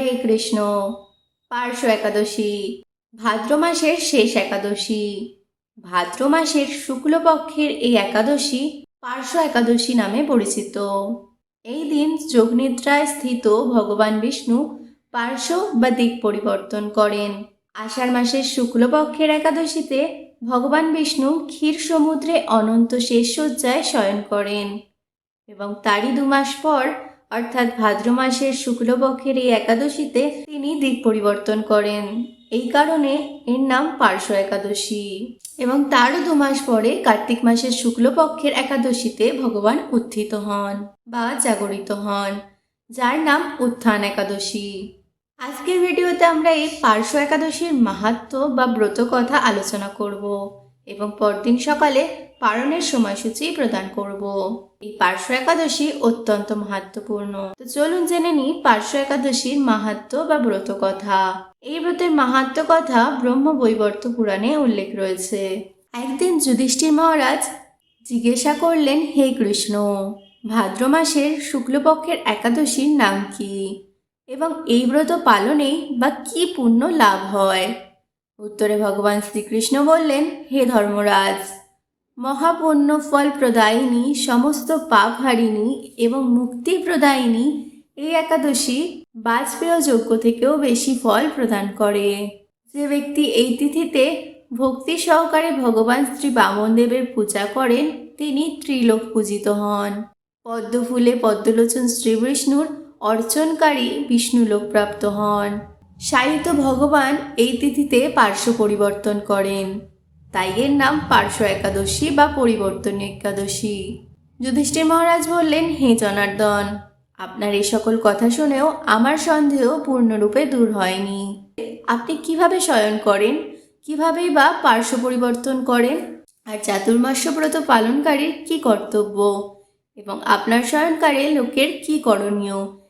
হরে কৃষ্ণ, পার্শ্ব একাদশী, ভাদ্র মাসের শেষ একাদশী। ভাদ্র মাসের শুক্লপক্ষের এই একাদশী পার্শ্ব একাদশী নামে পরিচিত। এই দিন যোগনিদ্রায় স্থিত ভগবান বিষ্ণু পার্শ্ব বা দিক পরিবর্তন করেন। আষাঢ় মাসের শুক্লপক্ষের একাদশীতে ভগবান বিষ্ণু ক্ষীর সমুদ্রে অনন্ত শেষ শয্যায় শয়ন করেন এবং তারই দু মাস পর অর্থাৎ ভাদ্র মাসের শুক্লপক্ষের এই একাদশীতে তিনি দিক পরিবর্তন করেন। এই কারণে এর নাম পার্শ্ব একাদশী। এবং তারও দু মাস পরে কার্তিক মাসের শুক্লপক্ষের একাদশীতে ভগবান উত্থিত হন বা জাগরিত হন, যার নাম উত্থান একাদশী। আজকের ভিডিওতে আমরা এই পার্শ্ব একাদশীর মাহাত্ম্য বা ব্রত কথা আলোচনা করব এবং পরদিন সকালে পালনের সময়সূচি প্রদান করব। এই পার্শ্ব একাদশী অত্যন্ত মাহাত্মপূর্ণ। তো চলুন জেনে নিই পার্শ্ব একাদশীর মাহাত্ম্য বা ব্রত কথা এই ব্রতের মাহাত্ম্য কথা ব্রহ্ম বৈবর্ত পুরাণে উল্লেখ রয়েছে। একদিন যুধিষ্ঠির মহারাজ জিজ্ঞাসা করলেন, হে কৃষ্ণ, ভাদ্র মাসের শুক্লপক্ষের একাদশীর নাম কি? এবং এই ব্রত পালনেই বা কি পুণ্য লাভ হয়? উত্তরে ভগবান শ্রীকৃষ্ণ বললেন, হে ধর্মরাজ মহাপুণ্য ফল প্রদায়িনী সমস্ত পাপ হারিণী এবং মুক্তি প্রদায়িনী এই একাদশী বাজপেয় যজ্ঞ থেকেও বেশি ফল প্রদান করে। যে ব্যক্তি এই তিথিতে ভক্তি সহকারে ভগবান শ্রী বামনদেবের পূজা করেন, তিনি ত্রিলোক পূজিত হন। পদ্মফুলে পদ্মলোচন শ্রী বিষ্ণুর অর্চনকারী বিষ্ণুলোক প্রাপ্ত হন। সাহিত্য ভগবান এই তিথিতে পার্শ্ব পরিবর্তন করেন। তাই এর নাম পার্শ্ব একাদশী বা পরিবর্তন একাদশী। যুধিষ্ঠির মহারাজ বললেন, হে জনার্দন, আপনার এই সকল কথা শুনেও আমার সন্দেহ পূর্ণরূপে দূর হয়নি। আপনি কীভাবে শয়ন করেন? কিভাবেই বা পার্শ্ব পরিবর্তন করেন? আর চাতুর্মাস্য ব্রত পালনকারীর কি কর্তব্য? এবং আপনার শয়নকারে লোকের কি করণীয়?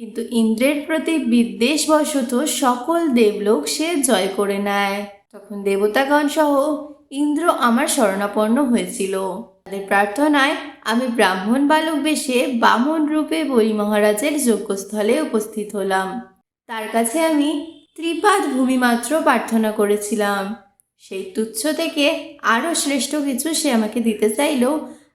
কিন্তু ইন্দ্রের প্রতি বিদ্বেষবশত সকল দেবলোক সে জয় করে নেয়। তখন দেবতাগণ সহ ইন্দ্র আমার শরণাপন্ন হয়েছিল। তাদের প্রার্থনায় আমি ব্রাহ্মণ বালক বেশে বামন রূপে বলি মহারাজের যজ্ঞস্থলে উপস্থিত হলাম। তার কাছে আমি ত্রিপাদ ভূমি মাত্র প্রার্থনা করেছিলাম। সেই তুচ্ছ থেকে আরও শ্রেষ্ঠ কিছু সে আমাকে দিতে চাইলেও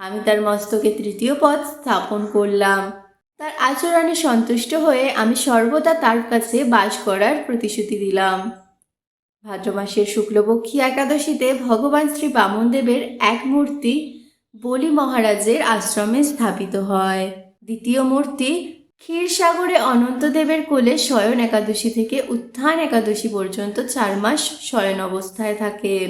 আমি তার মস্তকে তৃতীয় পদ স্থাপন করলাম। তার আচরণে সন্তুষ্ট হয়ে আমি সর্বদা তার কাছে বাস করার প্রতিশ্রুতি দিলাম। ভাদ্র মাসের শুক্লপক্ষী একাদশীতে ভগবান শ্রী বামনদেবের এক মূর্তি বলি মহারাজের আশ্রমে স্থাপিত হয়। দ্বিতীয় মূর্তি ক্ষীরসাগরে অনন্তদেবের কোলে শয়ন একাদশী থেকে উত্থান একাদশী পর্যন্ত চার মাস শয়ন অবস্থায় থাকেন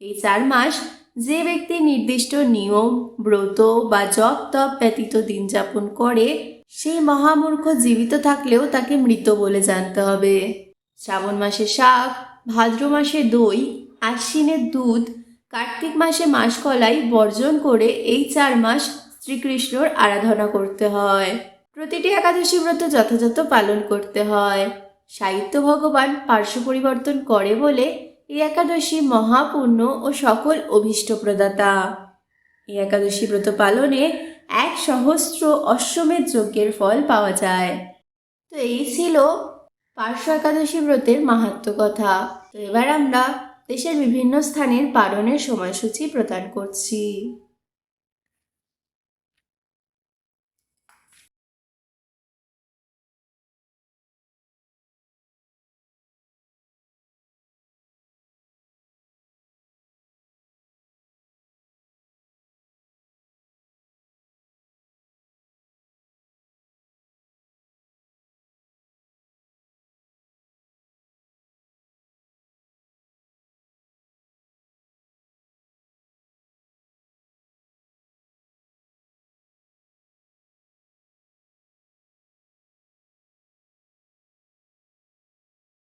এই চার মাস যে ব্যক্তি নির্দিষ্ট নিয়ম, ব্রত বা জপ তপ ব্যতীত দিন যাপন করে, সেই মহামূর্খ জীবিত থাকলেও তাকে মৃত বলে জানতে হবে। শ্রাবণ মাসে শাক, ভাদ্র মাসে দই, আশ্বিনের দুধ, কার্তিক মাসে মাসকলাই বর্জন করে এই চার মাস শ্রীকৃষ্ণর আরাধনা করতে হয়। প্রতিটি একাদশী ব্রত যথাযথ পালন করতে হয়। সাহিত্য ভগবান পার্শ্ব পরিবর্তন করে বলে এই একাদশী মহাপূর্ণ ও সকল অভীষ্ট প্রদাতা এই একাদশী ব্রত পালনে এক সহস্র অশ্বমেধ যজ্ঞের ফল পাওয়া যায়। তো এই ছিল পার্শ্ব একাদশী ব্রতের মাহাত্ম কথা। তো এবার আমরা দেশের বিভিন্ন স্থানের পালনের সময়সূচি প্রদান করছি।